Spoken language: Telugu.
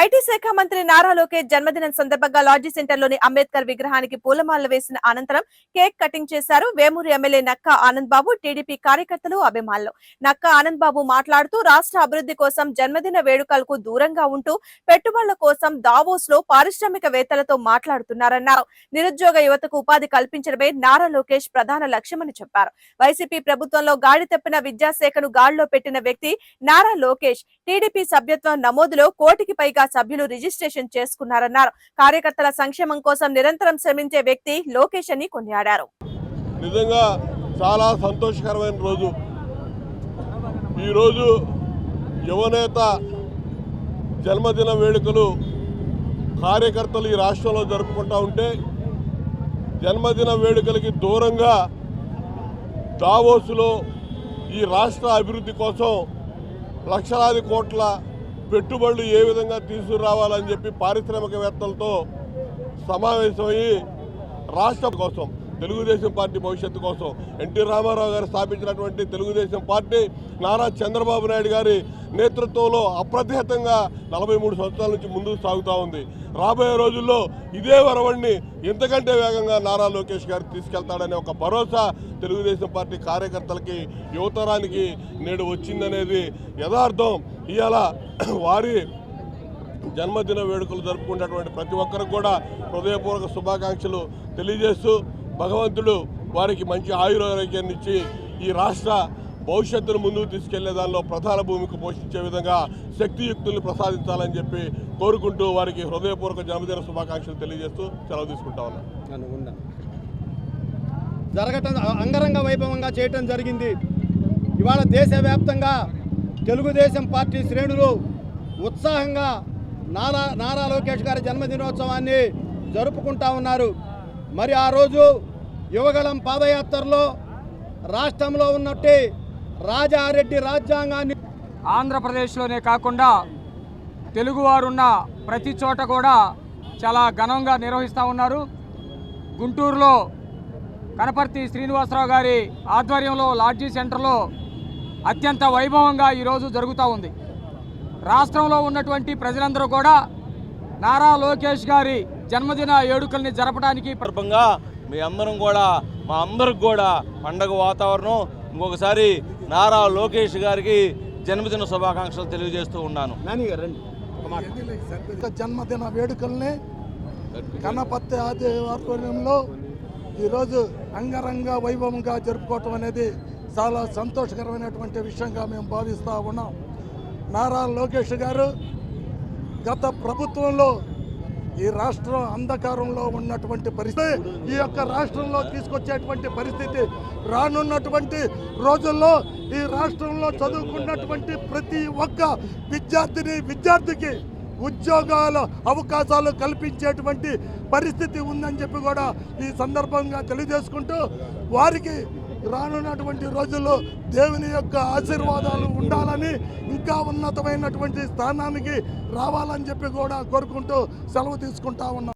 ఐటీ శాఖ మంత్రి నారా లోకేష్ జన్మదినం సందర్భంగా లాడ్జీ సెంటర్లోని అంబేద్కర్ విగ్రహానికి పూలమాలలు వేసిన అనంతరం కేక్ కటింగ్ చేశారు. వేమూరు ఎమ్మెల్యే నక్కా ఆనంద్ బాబు టీడీపీ కార్యకర్తలు అభిమానులు. నక్కా ఆనంద్ బాబు మాట్లాడుతూ రాష్ట్ర అభివృద్ధి కోసం జన్మదిన వేడుకలకు దూరంగా ఉంటూ పెట్టుబడుల కోసం దావోస్లో పారిశ్రామికవేత్తలతో మాట్లాడుతున్నారన్నారు. నిరుద్యోగ యువతకు ఉపాధి కల్పించడమే నారా లోకేష్ ప్రధాన లక్ష్యమని చెప్పారు. వైసీపీ ప్రభుత్వంలో గాడి తప్పిన విద్యాశాఖను గాడిలో పెట్టిన వ్యక్తి నారా లోకేష్. టీడీపీ సభ్యత్వం నమోదులో కోటికి పైగా సభ్యులు రిజిస్ట్రేషన్ చేసుకున్నారన్నారు. కార్యకర్తల సంక్షేమం కోసం నిరంతరం శ్రమించే వ్యక్తి లోకేష్ అని కొనియాడారు. నిజంగా చాలా సంతోషకరమైన రోజు. ఈరోజు యువనేత జన్మదిన వేడుకలు కార్యకర్తలు ఈ రాష్ట్రంలో జరుపుకుంటూ ఉంటే జన్మదిన వేడుకలకి దూరంగా దావోసులో ఈ రాష్ట్ర అభివృద్ధి కోసం లక్షలాది కోట్ల పెట్టుబడులు ఏ విధంగా తీసుకురావాలని చెప్పి పారిశ్రామికవేత్తలతో సమావేశమయ్యి రాష్ట్రం కోసం తెలుగుదేశం పార్టీ భవిష్యత్తు కోసం ఎన్టీ రామారావు గారు స్థాపించినటువంటి తెలుగుదేశం పార్టీ నారా చంద్రబాబు నాయుడు గారి నేతృత్వంలో అప్రతిహతంగా నలభై మూడు సంవత్సరాల నుంచి ముందుకు సాగుతూ ఉంది. రాబోయే రోజుల్లో ఇదే వరవణ్ణి ఇంతకంటే వేగంగా నారా లోకేష్ గారు తీసుకెళ్తాడనే ఒక భరోసా తెలుగుదేశం పార్టీ కార్యకర్తలకి యువతరానికి నేడు వచ్చిందనేది యథార్థం. ఇవాళ వారి జన్మదిన వేడుకలు జరుపుకున్నటువంటి ప్రతి ఒక్కరికి కూడా హృదయపూర్వక శుభాకాంక్షలు తెలియజేస్తూ భగవంతుడు వారికి మంచి ఆయురారోగ్యాన్ని ఇచ్చి ఈ రాష్ట్ర భవిష్యత్తును ముందుకు తీసుకెళ్ళే దానిలో ప్రధాన భూమిక పోషించే విధంగా శక్తియుక్తుల్ని ప్రసాదించాలని చెప్పి కోరుకుంటూ వారికి హృదయపూర్వక జన్మదిన శుభాకాంక్షలు తెలియజేస్తూ సెలవు తీసుకుంటా ఉన్నా. జరగటం అంగరంగ వైభవంగా చేయటం జరిగింది. ఇవాళ దేశవ్యాప్తంగా తెలుగుదేశం పార్టీ శ్రేణులు ఉత్సాహంగా నారా నారా లోకేష్ గారి జన్మదినోత్సవాన్ని జరుపుకుంటా ఉన్నారు. మరి ఆ రోజు యువగళం పాదయాత్రలో రాష్ట్రంలో ఉన్నట్టు రాజారెడ్డి రాజ్యాంగాన్ని ఆంధ్రప్రదేశ్లోనే కాకుండా తెలుగువారున్న ప్రతి చోట కూడా చాలా ఘనంగా నిర్వహిస్తూ ఉన్నారు. గుంటూరులో కనపర్తి శ్రీనివాసరావు గారి ఆధ్వర్యంలో లాడ్జీ సెంటర్లో అత్యంత వైభవంగా ఈరోజు జరుగుతూ ఉంది. రాష్ట్రంలో ఉన్నటువంటి ప్రజలందరూ కూడా నారా లోకేష్ గారి జన్మదిన వేడుకల్ని జరపడానికి సందర్భంగా మీ అందరం కూడా మా అందరికి కూడా పండగ వాతావరణం. ఇంకొకసారి నారా లోకేష్ గారికి జన్మదిన శుభాకాంక్షలు తెలియజేస్తూ ఉన్నాను. జన్మదిన వేడుకల్ని ఆది ఆధ్వర్యంలో ఈరోజు అంగరంగ వైభవంగా జరుపుకోవటం అనేది చాలా సంతోషకరమైనటువంటి విషయంగా మేము భావిస్తూ ఉన్నాం. నారా లోకేష్ గారు గత ప్రభుత్వంలో ఈ రాష్ట్రం అంధకారంలో ఉన్నటువంటి పరిస్థితి ఈ యొక్క రాష్ట్రంలో తీసుకొచ్చేటువంటి పరిస్థితి రానున్నటువంటి రోజుల్లో ఈ రాష్ట్రంలో చదువుకున్నటువంటి ప్రతి ఒక్క విద్యార్థిని విద్యార్థికి ఉద్యోగాల అవకాశాలు కల్పించేటువంటి పరిస్థితి ఉందని చెప్పి కూడా ఈ సందర్భంగా తెలియజేసుకుంటూ వారికి రానున్నటువంటి రోజుల్లో దేవుని యొక్క ఆశీర్వాదాలు ఉండాలని ఇంకా ఉన్నతమైనటువంటి స్థానానికి రావాలని చెప్పి కూడా కోరుకుంటూ సెలవు తీసుకుంటా ఉన్నాం.